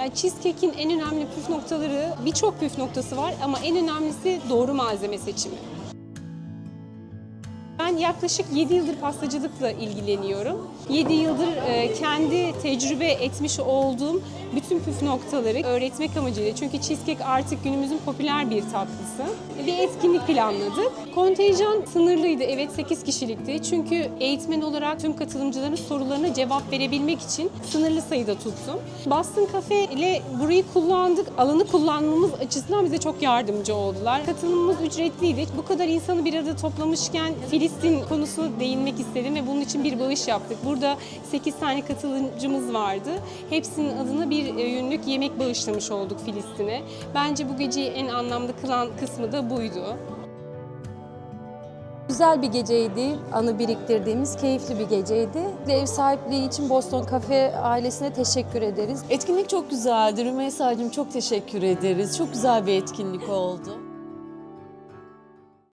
Yani cheesecake'in en önemli püf noktaları, birçok püf noktası var ama en önemlisi doğru malzeme seçimi. Ben yaklaşık 7 yıldır pastacılıkla ilgileniyorum. 7 yıldır e, kendi tecrübe etmiş olduğum bütün püf noktaları öğretmek amacıyla. Çünkü cheesecake artık günümüzün popüler bir tatlısı. Bir etkinlik planladık. Kontenjan sınırlıydı. Evet 8 kişilikti. Çünkü eğitmen olarak tüm katılımcıların sorularına cevap verebilmek için sınırlı sayıda tuttum. Boston Cafe ile burayı kullandık. Alanı kullanmamız açısından bize çok yardımcı oldular. Katılımımız ücretliydi. Bu kadar insanı bir arada toplamışken Filistin konusuna değinmek istedim ve bunun için bir bağış yaptık. Burada 8 tane katılımcımız vardı. Hepsinin adına bir e, günlük yemek bağışlamış olduk Filistin'e. Bence bu geceyi en anlamlı kılan kısmı da buydu. Güzel bir geceydi, anı biriktirdiğimiz keyifli bir geceydi. Ve Ev sahipliği için Boston Cafe ailesine teşekkür ederiz. Etkinlik çok güzeldi. Rümeysa'cığım çok teşekkür ederiz. Çok güzel bir etkinlik oldu.